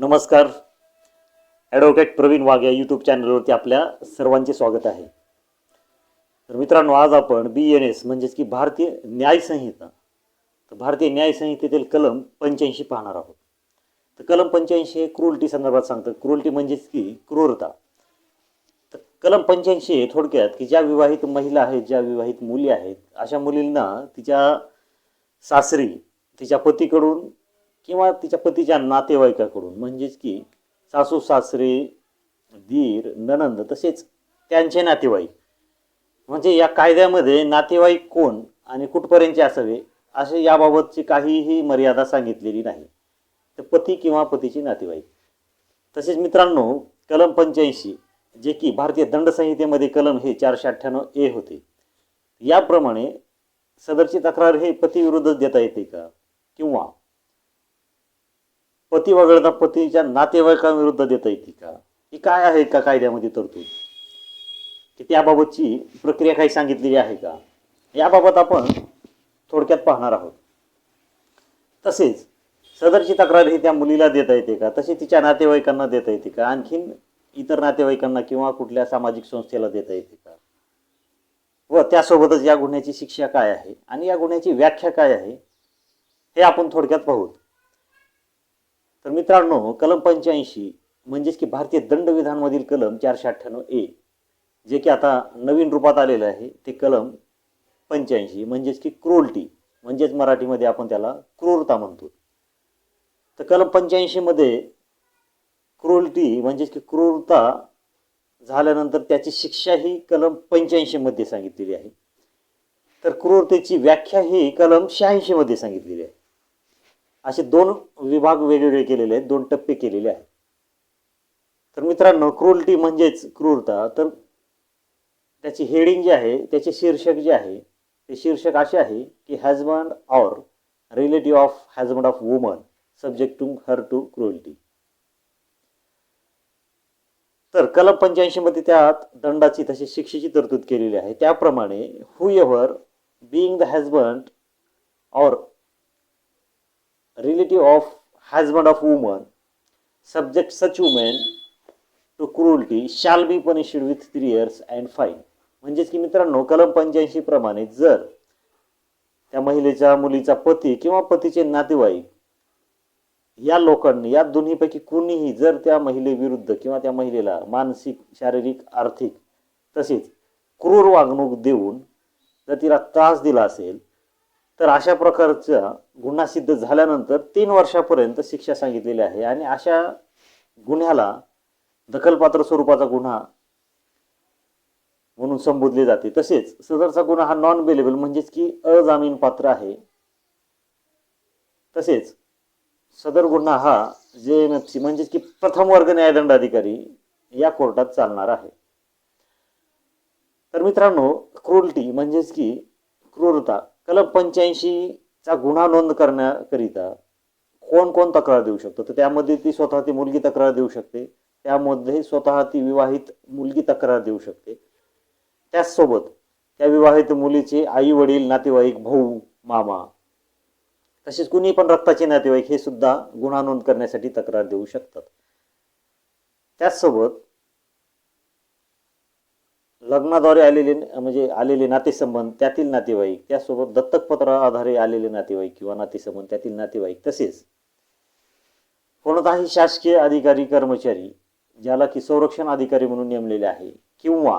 नमस्कार. ॲडव्होकेट प्रवीण वाघ या यूट्यूब चॅनलवरती आपल्या सर्वांचे स्वागत आहे. तर मित्रांनो आज आपण बी एन एस म्हणजेच की भारतीय न्यायसंहिता तर भारतीय न्यायसंहितेतील कलम पंच्याऐंशी पाहणार आहोत. तर कलम पंच्याऐंशी हे क्रुअल्टी संदर्भात सांगतं. क्रुअल्टी म्हणजेच की क्रूरता. तर कलम पंच्याऐंशी हे थोडक्यात की ज्या विवाहित महिला आहेत ज्या विवाहित मुली आहेत अशा मुलींना तिच्या सासरी तिच्या पतीकडून किंवा तिच्या पतीच्या नातेवाईकाकडून. म्हणजेच की सासू सासरे दीर ननंद तसेच त्यांचे नातेवाईक. म्हणजे या कायद्यामध्ये नातेवाईक कोण आणि कुठपर्यंतचे असावे असे याबाबतची काहीही मर्यादा सांगितलेली नाही. तर पती किंवा पतीचे नातेवाईक. तसेच मित्रांनो कलम पंच्याऐंशी जे की भारतीय दंडसंहितेमध्ये कलम हे चारशे अठ्ठ्याण्णव ए होते. याप्रमाणे सदरची तक्रार हे पतीविरुद्धच देता येते का? किंवा पती वगळता पतीच्या नातेवाईकांविरुद्ध देता येते का? ही काय आहे का कायद्यामध्ये तरतूद? की त्याबाबतची प्रक्रिया काही सांगितलेली आहे का? याबाबत आपण थोडक्यात पाहणार आहोत. तसेच सदरची तक्रार ही त्या मुलीला देता येते का? तशी तिच्या नातेवाईकांना देता येते का? आणखीन इतर नातेवाईकांना किंवा कुठल्या सामाजिक संस्थेला देता येते का? व त्यासोबतच या गुन्ह्याची शिक्षा काय आहे? आणि या गुन्ह्याची व्याख्या काय आहे? हे आपण थोडक्यात पाहूत तर मित्रांनो कलम पंच्याऐंशी म्हणजेच की भारतीय दंडविधानमधील कलम चारशे अठ्ठ्याण्णव ए जे की आता नवीन रूपात आलेलं आहे ते कलम पंच्याऐंशी म्हणजेच की क्रोल्टी म्हणजेच मराठीमध्ये आपण त्याला क्रूरता म्हणतो. तर कलम पंच्याऐंशीमध्ये क्रूरटी म्हणजेच की क्रूरता झाल्यानंतर त्याची शिक्षा ही कलम पंच्याऐंशीमध्ये सांगितलेली आहे. तर क्रूरतेची व्याख्या ही कलम शहाऐंशीमध्ये सांगितलेली आहे. असे दोन विभाग वेगवेगळे केलेले आहेत दोन टप्पे केलेले आहेत. तर मित्रांनो क्रूरटी म्हणजेच क्रूरता. तर त्याची हेडिंग जी आहे त्याचे शीर्षक जे आहे ते शीर्षक असे आहे की husband or relative of husband of woman subject to her to cruelty तर कलम पंच्याऐंशी मध्ये त्यात दंडाची तशी शिक्षेची तरतूद केलेली आहे. त्याप्रमाणे whoever being the husband or relative of husband of woman subject such woman to cruelty shall be punished with three years and fine म्हणजेच की मित्रांनो कलम पंच्याऐंशी प्रमाणे जर त्या महिलेच्या मुलीचा पती किंवा पतीचे नातेवाईक या लोकांनी या दोन्हीपैकी कोणीही जर त्या महिलेविरुद्ध किंवा त्या महिलेला मानसिक शारीरिक आर्थिक तसेच क्रूर वागणूक देऊन जर तिला त्रास दिला असेल तर अशा प्रकारचा गुन्हा सिद्ध झाल्यानंतर तीन वर्षापर्यंत शिक्षा सांगितलेली आहे आणि अशा गुन्ह्याला दखलपात्र स्वरूपाचा गुन्हा म्हणून संबोधले जाते. तसेच सदरचा गुन्हा हा नॉन बेलेबल म्हणजेच की अजामीन पात्र आहे. तसेच सदर गुन्हा हा जे एम एफ सी म्हणजेच की प्रथम वर्ग न्यायदंडाधिकारी या कोर्टात चालणार आहे. तर मित्रांनो क्रूरटी म्हणजेच की क्रूरता कलम पंच्याऐंशीचा गुन्हा नोंद करण्याकरिता कोण कोण तक्रार देऊ शकतो? तर त्यामध्ये ती स्वतः ती मुलगी तक्रार देऊ शकते. त्यामध्ये स्वतः ती विवाहित मुलगी तक्रार देऊ शकते. त्याचसोबत त्या विवाहित मुलीचे आई वडील नातेवाईक भाऊ मामा तसेच कुणी पण रक्ताचे नातेवाईक हे सुद्धा गुन्हा नोंद करण्यासाठी तक्रार देऊ शकतात. त्याचसोबत लग्नाद्वारे आलेले म्हणजे आलेले नातेसंबंध त्यातील नातेवाईक त्यासोबत दत्तकपत्रा आधारे आलेले नातेवाईक किंवा नातेसंबंध त्यातील नातेवाईक तसेच. कोणताही शासकीय अधिकारी कर्मचारी ज्याला की संरक्षण अधिकारी म्हणून नेमलेले आहे किंवा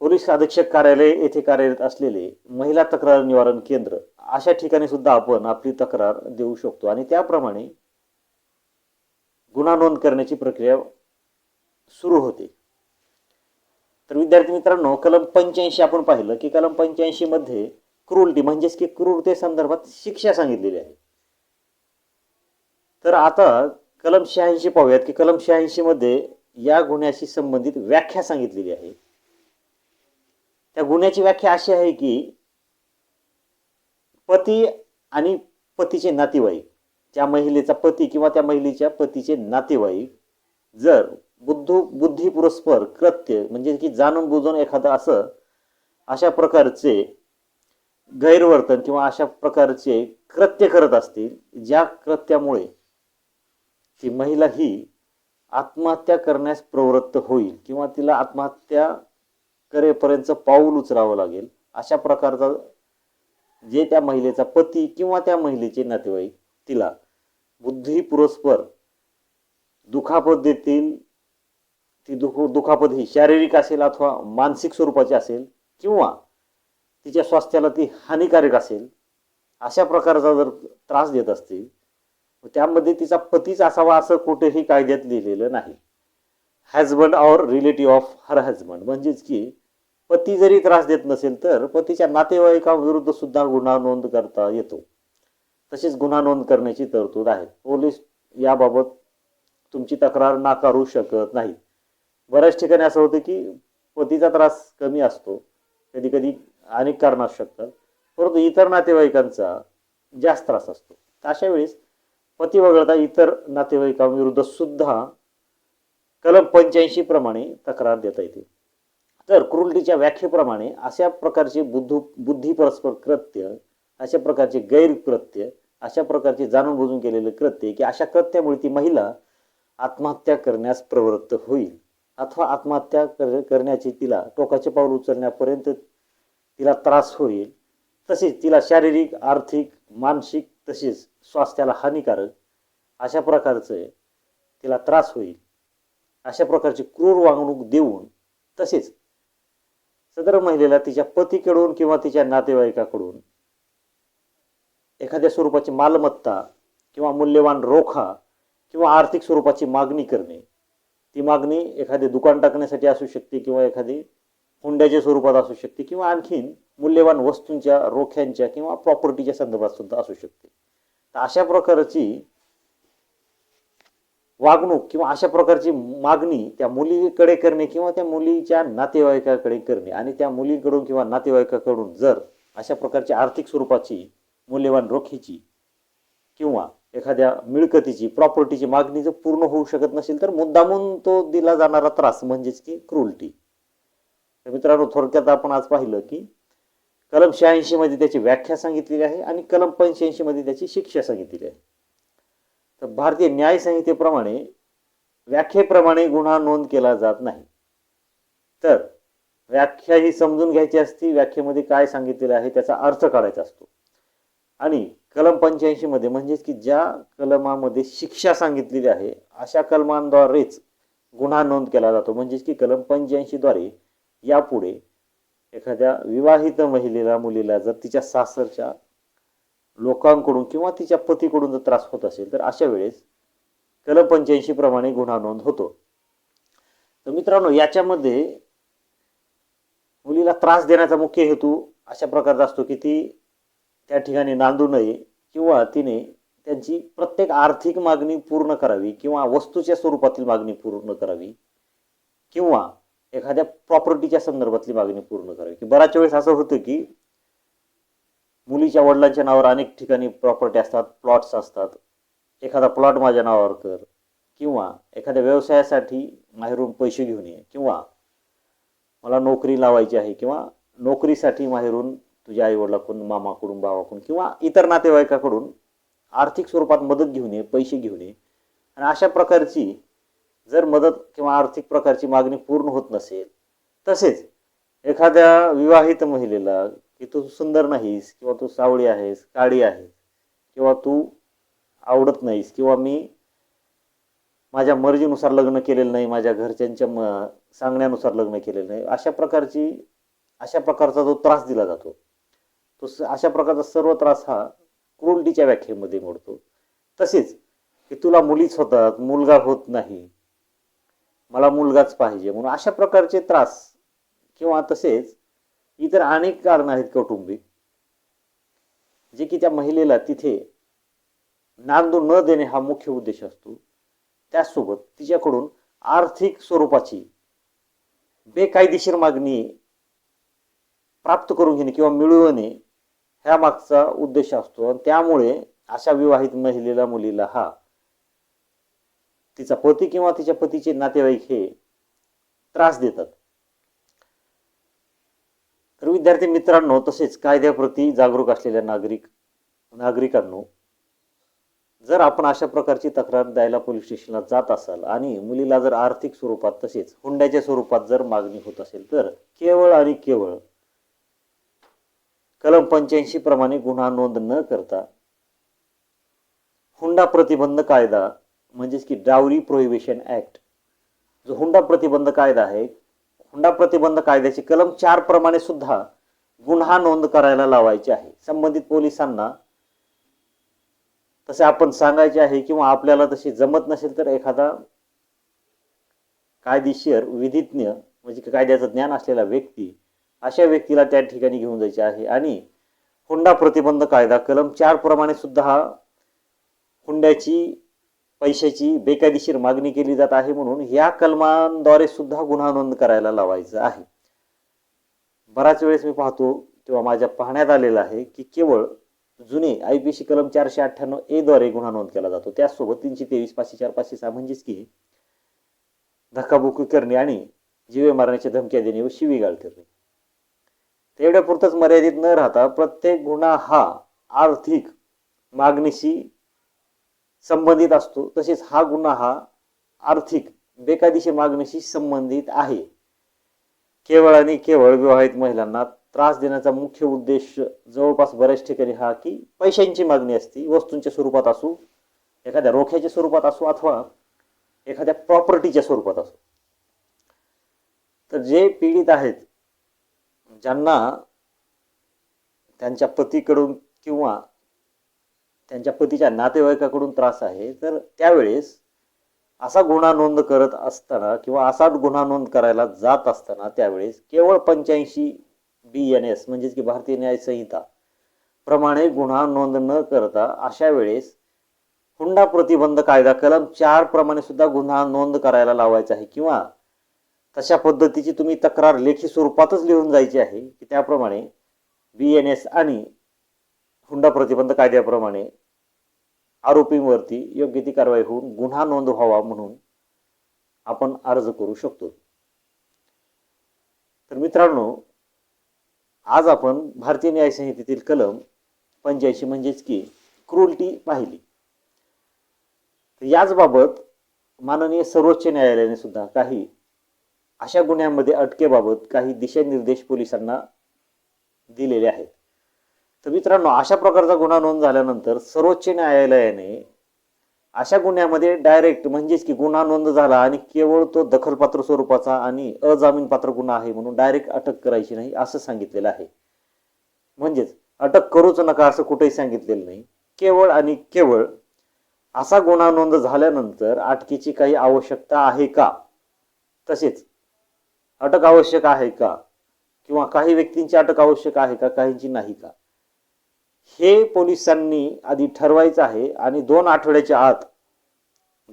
पोलीस अधीक्षक कार्यालय येथे कार्यरत असलेले महिला तक्रार निवारण केंद्र अशा ठिकाणी सुद्धा आपण आपली तक्रार देऊ शकतो. आणि त्याप्रमाणे गुन्हा नोंद करण्याची प्रक्रिया सुरू होते. तर विद्यार्थी मित्रांनो कलम पंच्याऐंशी आपण पाहिलं की कलम पंच्याऐंशी मध्ये क्रूरटी म्हणजेच की क्रूरते संदर्भात शिक्षा सांगितलेली आहे. तर आता कलम शहाऐंशी पाहूयात की कलम शहाऐंशी मध्ये या गुन्ह्याशी संबंधित व्याख्या सांगितलेली आहे. त्या गुन्ह्याची व्याख्या अशी आहे की पती आणि पतीचे नातेवाईक त्या महिलेचा पती किंवा त्या महिलेच्या पतीचे नातेवाईक जर बुद्ध बुद्धी पुरस्पर कृत्य म्हणजे की जाणून बुजून एखादं असं अशा प्रकारचे गैरवर्तन किंवा अशा प्रकारचे कृत्य करत असतील ज्या कृत्यामुळे ती महिला ही आत्महत्या करण्यास प्रवृत्त होईल किंवा तिला आत्महत्या करेपर्यंत पाऊल उचलावं लागेल अशा प्रकारचा जे त्या महिलेचा पती किंवा त्या महिलेचे नातेवाईक तिला बुद्धी पुरस्पर दुखापत देतील ती दुख दुखापत ही शारीरिक असेल अथवा मानसिक स्वरूपाची असेल किंवा तिच्या स्वास्थ्याला ती हानिकारक असेल अशा प्रकारचा जर त्रास देत असतील त्यामध्ये तिचा पतीच असावा असं कुठेही कायद्यात लिहिलेलं नाही. Husband or relative of her husband म्हणजेच की पती जरी त्रास देत नसेल तर पतीच्या नातेवाईकाविरुद्ध सुद्धा गुन्हा नोंद करता येतो. तसेच गुन्हा नोंद करण्याची तरतूद आहे. पोलीस याबाबत तुमची तक्रार नाकारू शकत नाहीत. बऱ्याच ठिकाणी असं होतं की पतीचा त्रास कमी असतो कधी कधी अनेक कारण असू शकतात. परंतु इतर नातेवाईकांचा जास्त त्रास असतो. तर अशा वेळेस पती वगळता इतर नातेवाईकांविरुद्ध सुद्धा कलम पंच्याऐंशी प्रमाणे तक्रार देता येते. तर क्रुल्टीच्या व्याख्येप्रमाणे अशा प्रकारचे बुद्धू बुद्धी परस्पर कृत्य अशा प्रकारचे गैरकृत्य अशा प्रकारचे जाणून बुजून केलेले कृत्य की अशा कृत्यामुळे ती महिला आत्महत्या करण्यास प्रवृत्त होईल. अथवा आत्महत्या कर करण्याची तिला टोकाचे पाऊल उचलण्यापर्यंत तिला त्रास होईल. तसेच तिला शारीरिक आर्थिक मानसिक तसेच स्वास्थ्याला हानिकारक अशा प्रकारचे तिला त्रास होईल. अशा प्रकारची क्रूर वागणूक देऊन तसेच सदर महिलेला तिच्या पतीकडून किंवा तिच्या नातेवाईकाकडून एखाद्या स्वरूपाची मालमत्ता किंवा मूल्यवान रोखा किंवा आर्थिक स्वरूपाची मागणी करणे ती मागणी एखादे दुकान टाकण्यासाठी असू शकते किंवा एखादी हुंड्याच्या स्वरूपात असू शकते किंवा आणखीन मूल्यवान वस्तूंच्या रोख्यांच्या किंवा प्रॉपर्टीच्या संदर्भात सुद्धा असू शकते. तर अशा प्रकारची वागणूक किंवा अशा प्रकारची मागणी त्या मुलीकडे करणे किंवा त्या मुलीच्या नातेवाईकाकडे करणे आणि त्या मुलीकडून किंवा नातेवाईकाकडून जर अशा प्रकारची आर्थिक स्वरूपाची मूल्यवान रोखीची किंवा एखाद्या मिळकतीची प्रॉपर्टीची मागणी जर पूर्ण होऊ शकत नसेल तर मुद्दामून तो दिला जाणारा त्रास म्हणजेच की क्रुल्टी तर मित्रांनो थोडक्यात आपण आज पाहिलं की कलम शहाऐंशी मध्ये त्याची व्याख्या सांगितलेली आहे आणि कलम पंच्याऐंशी मध्ये त्याची शिक्षा सांगितलेली आहे. तर भारतीय न्याय संहितेप्रमाणे व्याख्येप्रमाणे गुन्हा नोंद केला जात नाही. तर व्याख्या ही समजून घ्यायची असती व्याख्येमध्ये काय सांगितलेलं आहे त्याचा अर्थ काढायचा असतो. आणि कलम पंच्याऐंशीमध्ये म्हणजेच की ज्या कलमामध्ये शिक्षा सांगितलेली आहे अशा कलमांद्वारेच गुन्हा नोंद केला जातो. म्हणजेच की कलम पंच्याऐंशीद्वारे यापुढे एखाद्या विवाहित महिलेला मुलीला जर तिच्या सासरच्या लोकांकडून किंवा तिच्या पतीकडून जर त्रास होत असेल तर अशा वेळेस कलम पंच्याऐंशी प्रमाणे गुन्हा नोंद होतो. तर मित्रांनो याच्यामध्ये मुलीला त्रास देण्याचा मुख्य हेतू अशा प्रकारचा असतो की ती त्या ठिकाणी नांदू नये किंवा तिने त्यांची प्रत्येक आर्थिक मागणी पूर्ण करावी किंवा वस्तूच्या स्वरूपातील मागणी पूर्ण करावी किंवा एखाद्या प्रॉपर्टीच्या संदर्भातली मागणी पूर्ण करावी. की बऱ्याच वेळेस असं होतं की मुलीच्या वडिलांच्या नावावर अनेक ठिकाणी प्रॉपर्टी असतात प्लॉट्स असतात. एखादा प्लॉट माझ्या नावावर कर किंवा एखाद्या व्यवसायासाठी माहेरून पैसे घेऊन ये किंवा मला नोकरी लावायची आहे किंवा नोकरीसाठी माहेरून तुझ्या आईवडिलाकडून मामाकडून भावाकडून किंवा इतर नातेवाईकाकडून आर्थिक स्वरूपात मदत घेऊन ये पैसे घेऊन ये. आणि अशा प्रकारची जर मदत किंवा आर्थिक प्रकारची मागणी पूर्ण होत नसेल तसेच एखाद्या विवाहित महिलेला की तू सुंदर नाहीस किंवा तू सावळी आहेस काळी आहेस किंवा तू आवडत नाहीस किंवा मी माझ्या मर्जीनुसार लग्न केलेलं नाही माझ्या घरच्यांच्या म सांगण्यानुसार लग्न केलेलं नाही अशा प्रकारची अशा प्रकारचा जो त्रास दिला जातो तो स- अशा प्रकारचा सर्व त्रास हा क्रुल्टीच्या व्याख्येमध्ये मोडतो. तसेच की तुला मुलीच होतात मुलगा होत नाही. मला मुलगाच पाहिजे म्हणून अशा प्रकारचे त्रास किंवा तसेच इतर अनेक कारणं आहेत कौटुंबिक जे की त्या महिलेला तिथे नांदू न देणे हा मुख्य उद्देश असतो. त्याचसोबत तिच्याकडून आर्थिक स्वरूपाची बेकायदेशीर मागणी प्राप्त करून घेणे किंवा मिळवणे ह्या मागचा उद्देश असतो. आणि त्यामुळे अशा विवाहित महिलेला मुलीला हा तिचा पती किंवा तिच्या पतीचे नातेवाईक हे त्रास देतात. तर विद्यार्थी मित्रांनो तसेच कायद्याप्रती जागरूक असलेल्या नागरिक नागरिकांनो जर आपण अशा प्रकारची तक्रार द्यायला पोलीस स्टेशनला जात असाल आणि मुलीला जर आर्थिक स्वरूपात तसेच हुंड्याच्या स्वरूपात जर मागणी होत असेल तर केवळ आणि केवळ कलम पंच्याऐंशी प्रमाणे गुन्हा नोंद न करता हुंडा प्रतिबंध कायदा म्हणजेच की डावरी प्रोहिबिशन ऍक्ट जो हुंडा प्रतिबंध कायदा आहे हुंडा प्रतिबंध कायद्याची कलम चार प्रमाणे सुद्धा गुन्हा नोंद करायला लावायचे आहे. संबंधित पोलिसांना तसे आपण सांगायचे आहे किंवा आपल्याला तशी जमत नसेल तर एखादा कायदेशीर विधिज्ञ म्हणजे कायद्याचं ज्ञान असलेला व्यक्ती अशा व्यक्तीला त्या ठिकाणी घेऊन जायचे आहे. आणि हुंडा प्रतिबंध कायदा कलम चार प्रमाणे सुद्धा हा हुंड्याची पैशाची बेकायदेशीर मागणी केली जात आहे म्हणून या कलमांद्वारे सुद्धा गुन्हा नोंद करायला लावायचं आहे. बराच वेळेस मी पाहतो किंवा माझ्या पाहण्यात आलेलं आहे की केवळ जुने आय पी सी कलम चारशे अठ्ठ्याण्णव ए द्वारे गुन्हा नोंद केला जातो. त्यासोबत तीनशे तेवीस पाचशे चार पाचशे सहा म्हणजेच की धक्काबुक्की करणे आणि जीवे मारण्याच्या धमक्या देणे व शिवीगाळ करणे. तेवढ्या पुरतच मर्यादित न राहता प्रत्येक गुन्हा हा आर्थिक मागणीशी संबंधित असतो. तसेच हा गुन्हा हा आर्थिक बेकायदेशीर मागणीशी संबंधित आहे. केवळ आणि केवळ विवाहित महिलांना त्रास देण्याचा मुख्य उद्देश जवळपास बऱ्याच ठिकाणी हा की पैशांची मागणी असते वस्तूंच्या स्वरूपात असू एखाद्या रोख्याच्या स्वरूपात असू अथवा एखाद्या प्रॉपर्टीच्या स्वरूपात असू. तर जे पीडित आहेत ज्यांना त्यांच्या पतीकडून किंवा त्यांच्या पतीच्या नातेवाईकाकडून त्रास आहे तर त्यावेळेस असा गुन्हा नोंद करत असताना किंवा असा गुन्हा नोंद करायला जात असताना त्यावेळेस केवळ पंच्याऐंशी बी एन एस म्हणजेच की भारतीय न्याय संहिता प्रमाणे गुन्हा नोंद न करता अशा वेळेस हुंडा प्रतिबंध कायदा कलम चार प्रमाणे सुद्धा गुन्हा नोंद करायला लावायचा आहे किंवा तशा पद्धतीची तुम्ही तक्रार लेखी स्वरूपातच लिहून जायची आहे की त्याप्रमाणे बी एन एस आणि हुंडा प्रतिबंध कायद्याप्रमाणे आरोपींवरती योग्य ती कारवाई होऊन गुन्हा नोंद व्हावा म्हणून आपण अर्ज करू शकतो तर मित्रांनो आज आपण भारतीय न्यायसंहितेतील कलम पंच्याऐंशी म्हणजेच की क्रुल्टी पाहिली. तर याचबाबत माननीय सर्वोच्च न्यायालयाने सुद्धा काही अशा गुन्ह्यांमध्ये अटकेबाबत काही दिशानिर्देश पोलिसांना दिलेले आहेत. तर मित्रांनो अशा प्रकारचा गुन्हा नोंद झाल्यानंतर सर्वोच्च न्यायालयाने अशा गुन्ह्यामध्ये डायरेक्ट म्हणजेच की गुन्हा नोंद झाला आणि केवळ तो दखलपात्र स्वरूपाचा आणि अजामीनपात्र गुन्हा आहे म्हणून डायरेक्ट अटक करायची नाही असं सांगितलेलं आहे. म्हणजेच अटक करूच नका असं कुठेही सांगितलेलं नाही. केवळ आणि केवळ असा गुन्हा नोंद झाल्यानंतर अटकेची काही आवश्यकता आहे का? तसेच अटक आवश्यक आहे का? किंवा काही व्यक्तींची अटक आवश्यक आहे का काहींची नाही का? हे पोलिसांनी आधी ठरवायचं आहे आणि दोन आठवड्याच्या आत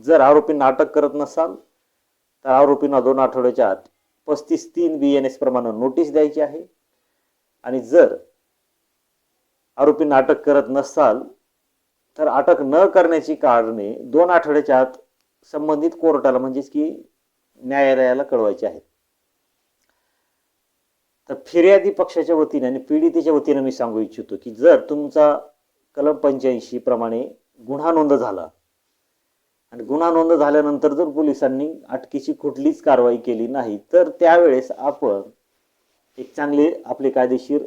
जर आरोपींना अटक करत नसाल तर आरोपींना दोन आठवड्याच्या आत पस्तीस तीन बी एन एस प्रमाणे नोटीस द्यायची आहे. आणि जर आरोपींना अटक करत नसाल तर अटक न करण्याची कारणे दोन आठवड्याच्या आत संबंधित कोर्टाला म्हणजेच की न्यायालयाला कळवायची आहेत. तर फिर्यादी पक्षाच्या वतीने आणि पीडितेच्या वतीनं मी सांगू इच्छितो की जर तुमचा कलम पंच्याऐंशी प्रमाणे गुन्हा नोंद झाला आणि गुन्हा नोंद झाल्यानंतर जर पोलिसांनी अटकेची कुठलीच कारवाई केली नाही तर त्यावेळेस आपण एक चांगले आपले कायदेशीर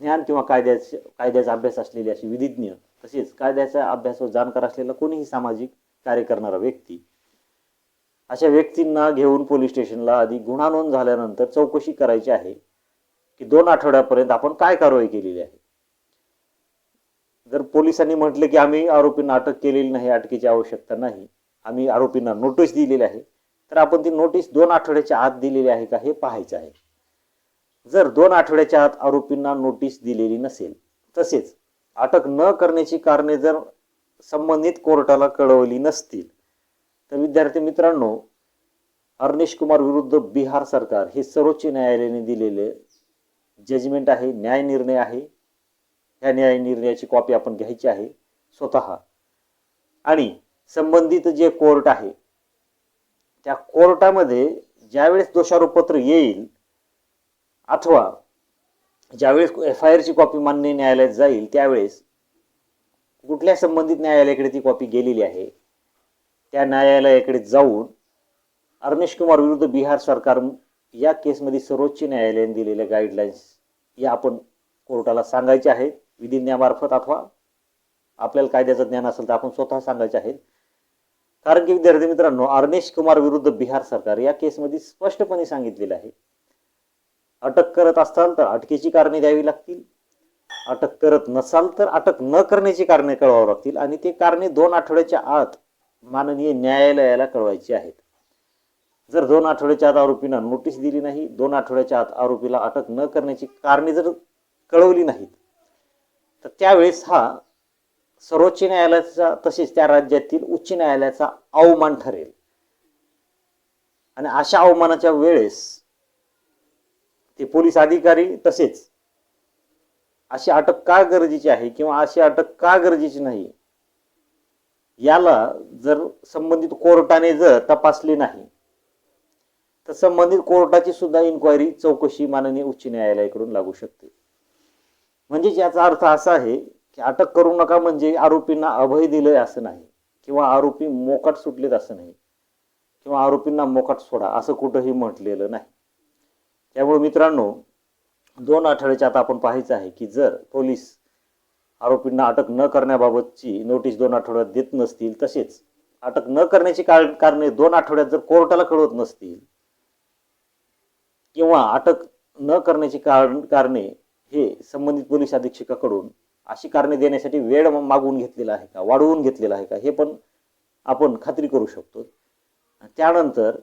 ज्ञान किंवा कायद्याचे कायद्याचा अभ्यास असलेले असे विधिज्ञ तसेच कायद्याचा अभ्यास व जाणकार असलेला कोणीही सामाजिक कार्य करणारा व्यक्ती अशा व्यक्तींना घेऊन पोलीस स्टेशनला आधी गुन्हा नोंद झाल्यानंतर चौकशी करायची आहे की दोन आठवड्यापर्यंत आपण काय कारवाई केलेली आहे? जर पोलिसांनी म्हटलं की आम्ही आरोपींना अटक केलेली नाही अटकेची आवश्यकता नाही आम्ही आरोपींना नोटीस दिलेली आहे तर आपण ती नोटीस दोन आठवड्याच्या आत दिलेली आहे का हे पाहायचं आहे. जर दोन आठवड्याच्या आत आरोपींना नोटीस दिलेली नसेल तसेच अटक न करण्याची कारणे जर संबंधित कोर्टाला कळवली नसतील तर विद्यार्थी मित्रांनो अर्नेश कुमार विरुद्ध बिहार सरकार हे सर्वोच्च न्यायालयाने दिलेले जजमेंट आहे न्याय निर्णय आहे. ह्या न्याय निर्णयाची कॉपी आपण घ्यायची आहे स्वतः. आणि संबंधित जे कोर्ट आहे त्या कोर्टामध्ये ज्यावेळेस दोषारोपपत्र येईल अथवा ज्यावेळेस एफ आय आरची कॉपी मान्य न्यायालयात जाईल त्यावेळेस कुठल्या संबंधित न्यायालयाकडे ती कॉपी गेलेली आहे त्या न्यायालयाकडे जाऊन अर्नेश कुमार विरुद्ध बिहार सरकार या केसमध्ये सर्वोच्च न्यायालयाने दिलेल्या गाईडलाईन्स या आपण कोर्टाला सांगायचे आहेत विधिज्ञामार्फत अथवा आपल्याला कायद्याचं ज्ञान असेल तर आपण स्वतः सांगायचे आहेत कारण की विद्यार्थी मित्रांनो अर्नेश कुमार विरुद्ध बिहार सरकार या केसमध्ये स्पष्टपणे सांगितलेलं आहे. अटक करत असाल तर अटकेची कारणे द्यावी लागतील. अटक करत नसाल तर अटक न करण्याची कारणे कळवावी लागतील. आणि ते कारणे दोन आठवड्याच्या आत माननीय न्यायालयाला कळवायची आहेत. जर दोन आठवड्याच्या आत आरोपींना नोटीस दिली नाही दोन आठवड्याच्या आत आरोपीला अटक न करण्याची कारणे जर कळवली नाहीत तर त्यावेळेस हा सर्वोच्च न्यायालयाचा तसेच त्या राज्यातील उच्च न्यायालयाचा अवमान ठरेल. आणि अशा अवमानाच्या वेळेस ते पोलीस अधिकारी तसेच अशी अटक का गरजेची आहे किंवा अशी अटक का गरजेची नाही याला जर संबंधित कोर्टाने जर तपासले नाही तर संबंधित कोर्टाची सुद्धा इन्क्वायरी चौकशी माननीय उच्च न्यायालयाकडून लागू शकते. म्हणजे याचा अर्थ असा आहे की अटक करू नका म्हणजे आरोपींना अभय दिलंय असं नाही किंवा आरोपी मोकाट सुटलेत असं नाही किंवा आरोपींना मोकाट सोडा असं कुठंही म्हटलेलं नाही. त्यामुळे मित्रांनो दोन आठवड्याच्या आता आपण पाहायचं आहे की जर पोलीस आरोपींना अटक न करण्याबाबतची नोटीस दोन आठवड्यात देत नसतील तसेच अटक न करण्याची कार- कारणे दोन आठवड्यात जर कोर्टाला कळवत नसतील किंवा अटक न करण्याची कारण कारणे हे संबंधित पोलीस अधीक्षकाकडून अशी कारणे देण्यासाठी वेळ मागवून घेतलेला आहे का? वाढवून घेतलेला आहे का? हे पण आपण खात्री करू शकतो. त्यानंतर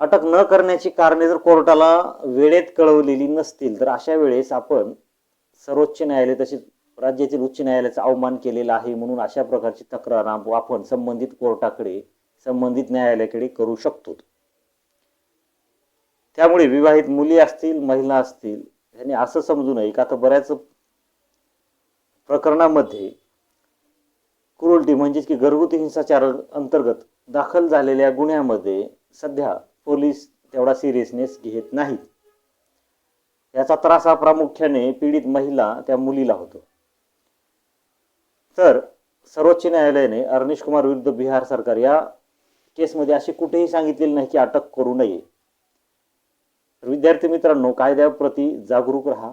अटक न करण्याची कारणे जर कोर्टाला वेळेत कळवलेली नसतील तर अशा वेळेस आपण सर्वोच्च न्यायालय तसेच राज्यातील उच्च न्यायालयाचा अवमान केलेला आहे म्हणून अशा प्रकारची तक्रार आपण संबंधित कोर्टाकडे संबंधित न्यायालयाकडे करू शकतो. त्यामुळे विवाहित मुली असतील महिला असतील यांनी असं समजू नये का आता बऱ्याच प्रकरणामध्ये क्रुअल्टी म्हणजेच की घरगुती हिंसाचार अंतर्गत दाखल झालेल्या गुन्ह्यामध्ये सध्या पोलीस तेवढा सिरियसनेस घेत नाहीत. याचा त्रास हा प्रामुख्याने पीडित महिला त्या मुलीला होतो. तर सर्वोच्च न्यायालयाने अर्निश कुमार विरुद्ध बिहार सरकार या केसमध्ये असे कुठेही सांगितलेली नाही की अटक करू नये. तर विद्यार्थी मित्रांनो कायद्याप्रती जागरूक राहा.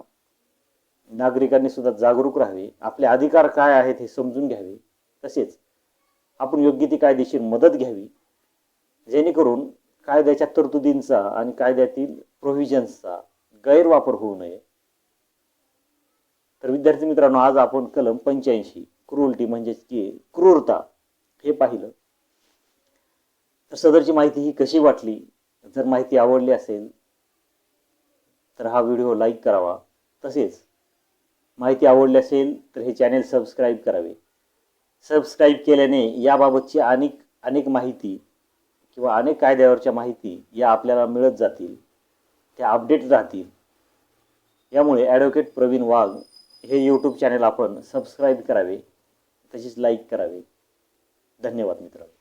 नागरिकांनी सुद्धा जागरूक राहावे. आपले अधिकार काय आहेत हे समजून घ्यावे. तसेच आपण योग्य ती कायदेशीर मदत घ्यावी. जेणेकरून कायद्याच्या तरतुदींचा आणि कायद्यातील प्रोव्हिजन्सचा गैरवापर होऊ नये. तर विद्यार्थी मित्रांनो आज आपण कलम पंच्याऐंशी क्रुअल्टी म्हणजेच की क्रूरता हे पाहिलं. तर सदरची माहिती ही कशी वाटली? जर माहिती आवडली असेल तर हा व्हिडिओ लाईक करावा. तसेच माहिती आवडली असेल तर हे चॅनेल सबस्क्राईब करावे. सबस्क्राईब केल्याने याबाबतची अनेक अनेक माहिती किंवा अनेक कायद्यावरच्या माहिती या आपल्याला मिळत जातील. त्या अपडेट राहतील. यामुळे ॲडव्होकेट प्रवीण वाघ हे यूट्यूब चॅनल आपण सबस्क्राईब करावे तसेच लाईक करावे. धन्यवाद मित्रांनो.